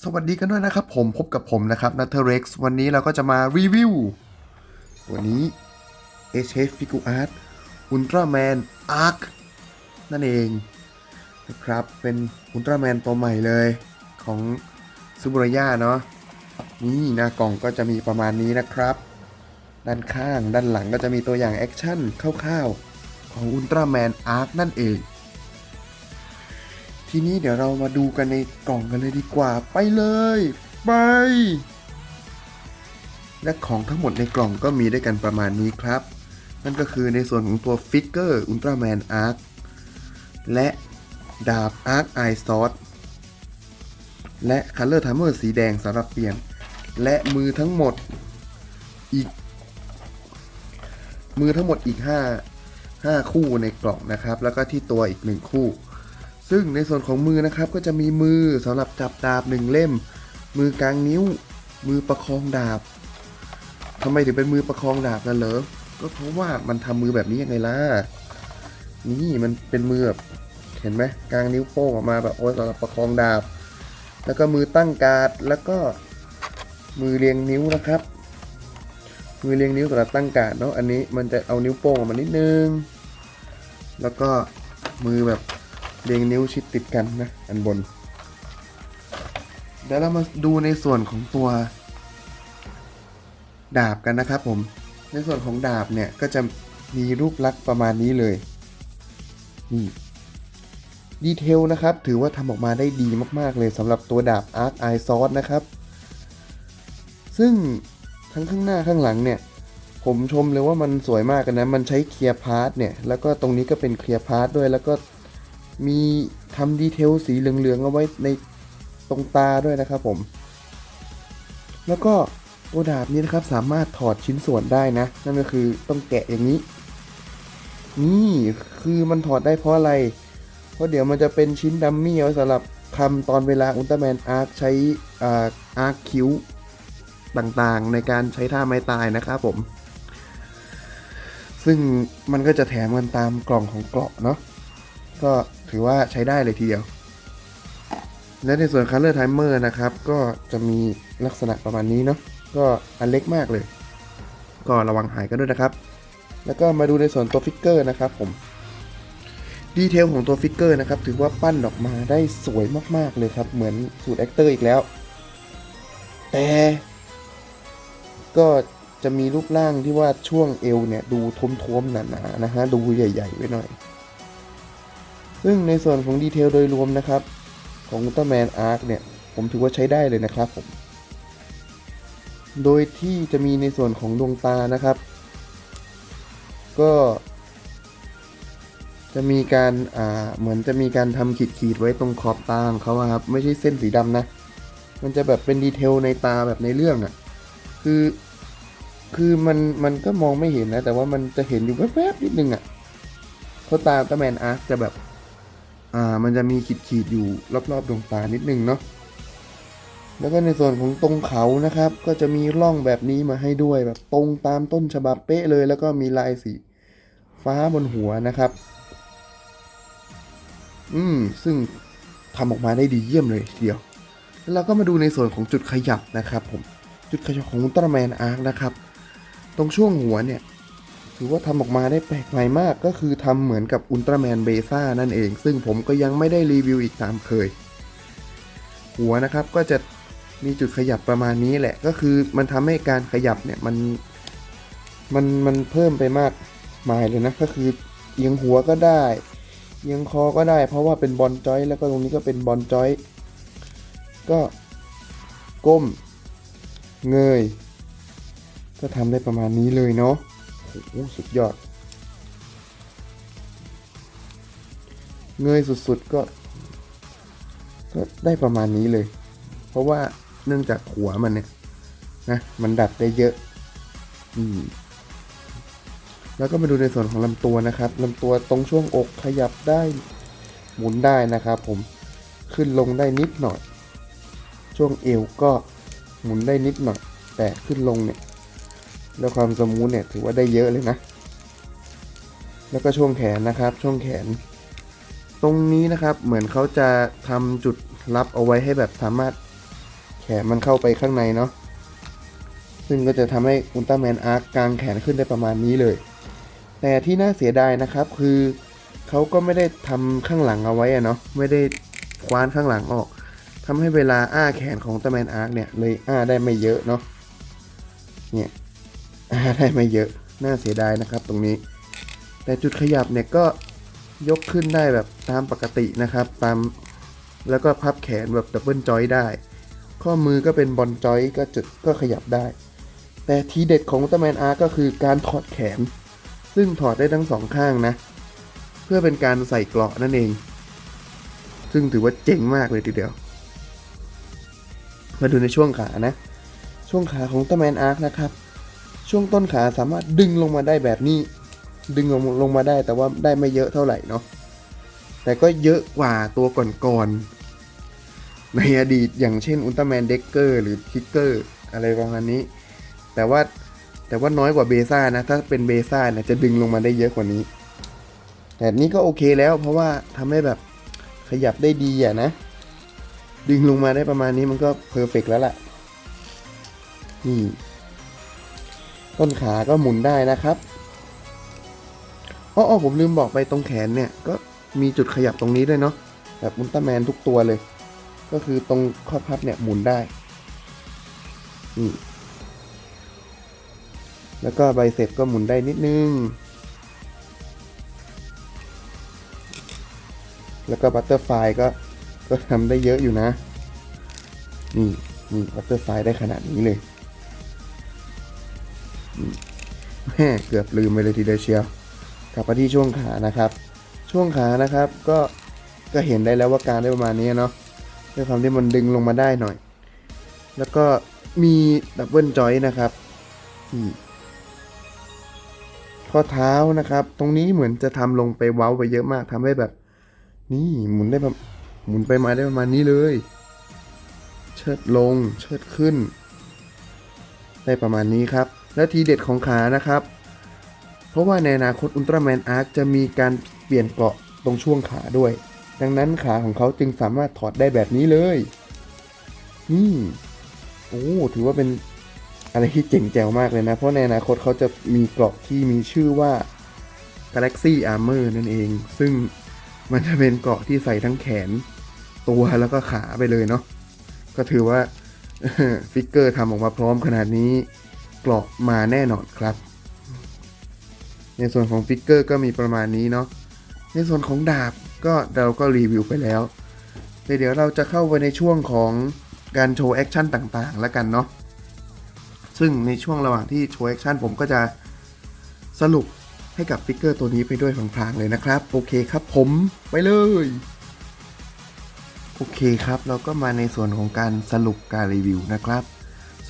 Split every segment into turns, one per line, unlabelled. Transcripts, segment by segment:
สวัสดีกันด้วยนะครับผมพบกับผมนะครับนัทเร็กซ์วันนี้เราก็จะมารีวิวตัวนี้ HF Figure Art Ultraman Arc นั่นเองนะครับ เป็นอุลตร้าแมนตัวใหม่เลยของซูบุระยาเนาะนี่หน้ากล่องก็จะมีประมาณนี้นะครับ ด้านข้างด้านหลังก็จะมีตัวอย่างแอคชั่นคร่าวๆของอุลตร้าแมนอาร์คนั่นเอง ทีนี้เดี๋ยวเรามาดูกันในกล่องกันเลยดีกว่า ไปเลย ไป และของทั้งหมดในกล่องก็มีด้วยกันประมาณนี้ครับ นั่นก็คือในส่วนของตัวฟิกเกอร์อุลตร้าแมนอาร์คและดาบอาร์คไอซอสและคัลเลอร์ทัมเมอร์สีแดงสำหรับเปลี่ยน และมือทั้งหมดอีก มือทั้งหมดอีก 5 5 คู่ในกล่องนะครับ แล้วก็ที่ตัวอีก 1 คู่ ซึ่งในส่วนของมือนะครับก็จะมีมือสำหรับจับดาบหนึ่งเล่ม มือกลางนิ้ว มือประคองดาบทำไมถึงเป็นมือประคองดาบนั่นเหรอ ก็เพราะว่ามันทำมือแบบนี้ยังไงล่ะ นี่มันเป็นมือแบบเห็นไหมกลางนิ้วโป้งออกมาแบบโอ้ยสำหรับประคองดาบ แล้วก็มือตั้งการ์ดแล้วก็มือเรียงนิ้วนะครับ มือเรียงนิ้วสำหรับตั้งการ์ดเนาะอันนี้มันจะเอานิ้วโป้งออกมานิดนึง แล้วก็มือแบบ เรียงนิ้วชิดติดกันนะ อันบน เดี๋ยวเรามาดูในส่วนของตัว ดาบกันนะครับผม ในส่วนของดาบเนี่ยก็จะมีรูปลักษณ์ประมาณนี้เลย นี่ดีเทลนะครับ ถือว่าทำออกมาได้ดีมาก ๆ เลยสำหรับตัวดาบ Arc Eye Sword นะครับ ซึ่งทั้งข้างหน้าข้างหลังเนี่ย ผมชมเลยว่ามันสวยมากนนะมันใช้เคลียร์พาร์ทเนี่ย แล้วก็ตรงนี้ก็เป็นเคลียร์พาร์ทด้วย แล้วก็ มีทำดีเทลสีเหลืองๆเอาไว้ในตรงตาด้วยนะครับผม แล้วก็ตัวดาบนี้นะครับสามารถถอดชิ้นส่วนได้นะ นั่นก็คือต้องแกะอย่างนี้ นี่คือมันถอดได้เพราะอะไร เพราะเดี๋ยวมันจะเป็นชิ้นดัมมี่เอาไว้สำหรับทำตอนเวลาอุลตร้าแมนอาร์คใช้อาร์คคิวต่างๆ ในการใช้ท่าไม้ตายนะครับผม ซึ่งมันก็จะแถมกันตามกล่องของเกราะเนาะก็ ถือว่าใช้ได้เลยทีเดียว และในส่วน Color Timer นะครับ ก็จะมีลักษณะประมาณนี้เนาะก็อันเล็กมากเลย ก็ระวังหายกันด้วยนะครับ แล้วก็มาดูในส่วนตัวฟิกเกอร์นะครับผมดีเทลของตัวฟิกเกอร์นะครับ ถือว่าปั้นออกมาได้สวยมากๆเลยครับ เหมือนสูตรแอคเตอร์อีกแล้ว แต่ก็จะมีรูปร่างที่ว่าช่วงเอวเนี่ย ดูท้วมๆหนาๆนะฮะ ดูใหญ่ ๆ ไว้หน่อย ซึ่งในส่วนของดีเทลโดยรวมนะครับ ของ Ultraman Arc เนี่ย ผมถือว่าใช้ได้เลยนะครับผม โดยที่จะมีในส่วนของดวงตานะครับ ก็ จะมีการอ่าเหมือนจะมีการทำขีดขีดไว้ตรงขอบตาของเขาครับ ไม่ใช่เส้นสีดำนะ มันจะแบบเป็นดีเทลในตาแบบในเรื่องอะ่ะ คือคือมันมันก็มองไม่เห็นนะ แต่ว่ามันจะเห็นอยู่แวบๆนิดนึงอะ่ะเพราะตาตาแมนอาร์คจะแบบ อ่า มันจะมีขีดขีดอยู่รอบๆดวงตานิดนึงเนาะ แล้วก็ในส่วนของตรงเขานะครับ ก็จะมีร่องแบบนี้มาให้ด้วยแบบตรงตามต้นฉบับเป๊ะเลย แล้วก็มีลายสีฟ้าบนหัวนะครับ อืม ซึ่งทำออกมาได้ดีเยี่ยมเลยเดียว แล้วเราก็มาดูในส่วนของจุดขยับนะครับผม จุดขยับของอุลตร้าแมนอาร์คนะครับ ตรงช่วงหัวเนี่ย ถือว่าทำออกมาได้แปลกใหม่มากก็คือทำเหมือนกับอุลตร้าแมนเบซ่านั่นเอง ซึ่งผมก็ยังไม่ได้รีวิวอีกตามเคย หัวนะครับก็จะมีจุดขยับประมาณนี้แหละ ก็คือมันทำให้การขยับเนี่ยมันมันมันเพิ่มไปมากมายเลยนะ ก็คือเอียงหัวก็ได้เอียงคอก็ได้ เพราะว่าเป็นบอลจอย แล้วก็ตรงนี้ก็เป็นบอลจอย ก็ก้มเงย ก็ทำได้ประมาณนี้เลยเนาะ โอ้โหสุดยอด เงยสุดๆก็ ก็ได้ประมาณนี้เลย เพราะว่าเนื่องจากหัวมันเนี่ยนะมันดัดได้เยอะอืมแล้วก็มาดูในส่วนของลำตัวนะครับลำตัวตรงช่วงอกขยับได้หมุนได้นะครับ ผมขึ้นลงได้นิดหน่อย ช่วงเอวก็หมุนได้นิดหน่อย แต่ขึ้นลงเนี่ย ด้วยความสมูทเนี่ยถือว่าได้เยอะเลยนะ แล้วก็ช่วงแขนนะครับ ช่วงแขน ตรงนี้นะครับเหมือนเขาจะทำจุดรับเอาไว้ให้แบบสามารถแขนมันเข้าไปข้างในเนาะซึ่งก็จะทำให้อุลตร้าแมนอาร์คกางแขนขึ้นได้ประมาณนี้เลย แต่ที่น่าเสียดายนะครับคือเขาก็ไม่ได้ทำข้างหลังเอาไว้อะเนาะไม่ได้คว้านข้างหลังออกทำให้เวลาอ้าแขนของอุลตร้าแมนอาร์คเนี่ยเลยอ้าได้ไม่เยอะเนาะเนี่ย ได้ไม่เยอะ น่าเสียดายนะครับตรงนี้ แต่จุดขยับเนี่ยก็ยกขึ้นได้แบบตามปกตินะครับ ตามแล้วก็พับแขนแบบดับเบิลจอยได้ ข้อมือก็เป็นบอลจอยก็จุดก็ขยับได้ แต่ทีเด็ดของตร้าแมนอาร์ก็คือการถอดแขน ซึ่งถอดได้ทั้งสองข้างนะ เพื่อเป็นการใส่เกราะนั่นเอง ซึ่งถือว่าเจ๋งมากเลยทีเดียว มาดูในช่วงขานะ ช่วงขาของตร้าแมนอาร์นะครับ ช่วงต้นขาสามารถดึงลงมาได้แบบนี้ ดึงลงลงมาได้แต่ว่าได้ไม่เยอะเท่าไหร่เนาะแต่ก็เยอะกว่าตัวก่อนๆในอดีตอย่างเช่นอุลตร้าแมนเด็กเกอร์หรือทิกเกอร์อะไรประมาณนี้ แต่ว่าแต่ว่าน้อยกว่าเบซ่านะ ถ้าเป็นเบซ่านี่ยจะดึงลงมาได้เยอะกว่านี้ แต่นี้ก็โอเคแล้วเพราะว่าทำให้แบบขยับได้ดีอะนะ ดึงลงมาได้ประมาณนี้มันก็เพอร์เฟกแล้วล่ะ นี่ ต้นขาก็หมุนได้นะครับอ๋ออผมลืมบอกไปตรงแขนเนี่ย ก็มีจุดขยับตรงนี้ด้วยเนาะแบบอุลตร้าแมนทุกตัวเลย ก็คือตรงข้อพับเนี่ยหมุนได้นี่แล้วก็ใบเสร็จก็หมุนได้นิดนึง แล้วก็บัตเตอร์ไฟก็ก็ทำได้เยอะอยู่นะ นี่นี่บัตเตอร์ไฟได้ขนาดนี้เลย แม่เกือบลืมไปเลยทีเดียวเชียวกลับมาที่ช่วงขานะครับ ช่วงขานะครับก็ก็เห็นได้แล้วว่าการได้ประมาณนี้เนาะด้วยความที่มันดึงลงมาได้หน่อย แล้วก็มีดับเบิลจอยนะครับข้อเท้านะครับ ตรงนี้เหมือนจะทำลงไปเว้าไปเยอะมากทำให้แบบ นี่หมุนได้แบบหมุนไปมาได้ประมาณนี้เลย เชิดลงเชิดขึ้น ได้ประมาณนี้ครับ และทีเด็ดของขานะครับ เพราะว่าในอนาคตอุลตร้าแมนอาร์คจะมีการเปลี่ยนเกราะตรงช่วงขาด้วย ดังนั้นขาของเขาจึงสามารถถอดได้แบบนี้เลยนี่โอ้ถือว่าเป็นอะไรที่เจ๋งแจ๋วมากเลยนะ เพราะในอนาคตเขาจะมีเกราะที่มีชื่อว่า Galaxy Armor นั่นเอง ซึ่งมันจะเป็นเกราะที่ใส่ทั้งแขน ตัวแล้วก็ขาไปเลยเนาะก็ถือว่าฟิกเกอร์ทำออกมาพร้อมขนาดนี้ กราะมาแน่นอนครับ ในส่วนของฟิกเกอร์ก็มีประมาณนี้เนาะในส่วนของดาบก็เราก็รีวิวไปแล้วแต่เดี๋ยวเราจะเข้าไปในช่วงของการโชว์แอคชั่นต่างๆ แล้วกันเนาะซึ่งในช่วงระหว่างที่โชว์แอคชั่นผมก็จะสรุปให้กับฟิกเกอร์ตัวนี้ไปด้วยพลางๆเลยนะครับ โอเคครับผมไปเลย โอเคครับ เราก็มาในส่วนของการสรุปการรีวิวนะครับ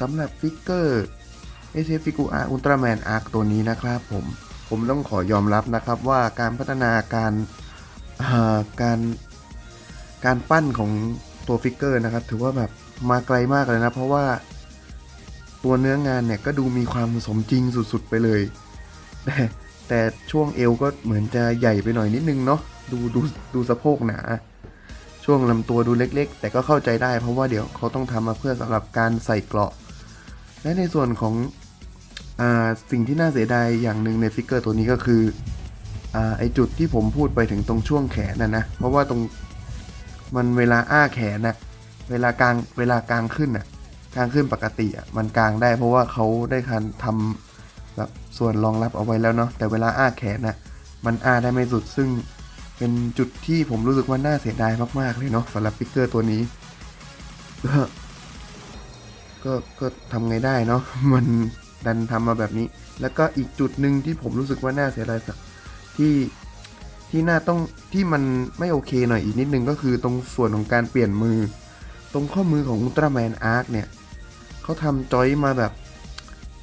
สำหรับฟิกเกอร์ เอเชฟิกูอาอุลตร้าแมนอาร์คตัวนี้นะครับผม ผมต้องขอยอมรับนะครับว่าการพัฒนาการการการปั้นของตัวฟิกเกอร์นะครับ ถือว่าแบบมาไกลมากเลยนะ เพราะว่าตัวเนื้องานเนี่ยก็ดูมีความสมจริงสุดๆไปเลย แต่แต่ช่วงเอวก็เหมือนจะใหญ่ไปหน่อยนิดนึงเนาะดูดูดูสะโพกหนา ช่วงลำตัวดูเล็ก ๆ แต่ก็เข้าใจได้ เพราะว่าเดี๋ยวเขาต้องทำมาเพื่อสำหรับการใส่เกราะ และในส่วนของ สิ่งที่น่าเสียดายอย่างหนึ่งในฟิกเกอร์ตัวนี้ก็คืออไอจุดที่ผมพูดไปถึงตรงช่วงแขนนะนะเพราะว่าตรงมันเวลาอ้าแขนนะเวลากลางเวลากลางขึ้นน่ะกลางขึ้นปกติอะมันกลางได้ เพราะว่าเขาได้คันทำแบบส่วนรองรับเอาไว้แล้วเนาะแต่เวลาอ้าแขนน่ะมันอ้าได้ไม่สุดซึ่งเป็นจุดที่ผมรู้สึกว่าน่าเสียดายมากๆเลยเนาะสำหรับฟิกเกอร์ตัวนี้ก็ก็ทำไงได้เนาะมัน ดันทำมาแบบนี้ แล้วก็อีกจุดหนึ่งที่ผมรู้สึกว่าน่าเสียดายสักที่ที่น่าต้องที่มันไม่โอเคหน่อยอีกนิดนึงก็คือตรงส่วนของการเปลี่ยนมือ ตรงข้อมือของอุลตร้าแมนอาร์คเนี่ยเขาทำจอยมาแบบ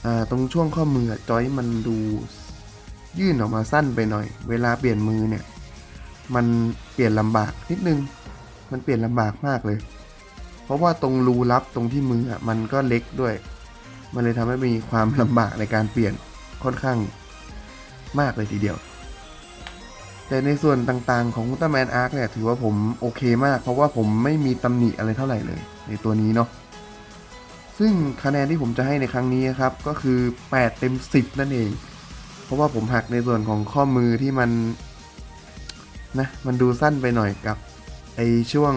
อ่าตรงช่วงข้อมือจอยมันดูยื่นออกมาสั้นไปหน่อย เวลาเปลี่ยนมือเนี่ย มันเปลี่ยนลำบากนิดนึง มันเปลี่ยนลำบากมากเลย เพราะว่าตรงรูลับตรงที่มืออะมันก็เล็กด้วย มันเลยทำให้มีความลำบากในการเปลี่ยนค่อนข้างมากเลยทีเดียว แต่ในส่วนต่างๆของอุลตร้าแมนอาร์คเนี่ยถือว่าผมโอเคมาก เพราะว่าผมไม่มีตำหนิอะไรเท่าไหร่เลย ในตัวนี้เนาะซึ่งคะแนนที่ผมจะให้ในครั้งนี้ครับ ก็คือ 8 เต็ม 10 นั่นเอง เพราะว่าผมหักในส่วนของข้อมือที่มันนะมันดูสั้นไปหน่อยกับไอช่วง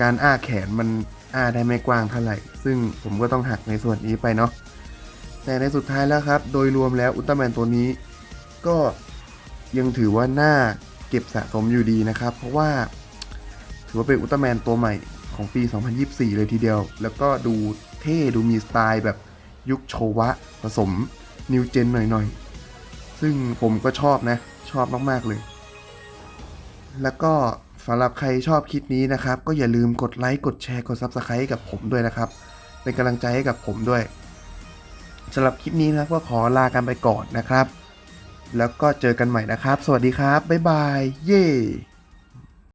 การอ้าแขนมัน อ้าได้ไม่กว้างเท่าไหร่ ซึ่งผมก็ต้องหักในส่วนนี้ไปเนาะแต่ในสุดท้ายแล้วครับ โดยรวมแล้วอุลตร้าแมนตัวนี้ ก็ยังถือว่าน่าเก็บสะสมอยู่ดีนะครับ เพราะว่า ถือว่าเป็นอุลตร้าแมนตัวใหม่ของปี 2024 เลยทีเดียว แล้วก็ดูเท่ดูมีสไตล์แบบยุคโชวะผสมนิวเจนหน่อยๆ ซึ่งผมก็ชอบนะ ชอบมาก ๆ เลย แล้วก็ สำหรับใครชอบคลิปนี้นะครับ ก็อย่าลืมกดไลค์กดแชร์กด Subscribe ให้กับผมด้วยนะครับ เป็นกำลังใจให้กับผมด้วยสำหรับคลิปนี้นะครับก็ขอลากันไปก่อนนะครับ แล้วก็เจอกันใหม่นะครับ สวัสดีครับ บ๊ายบาย เย้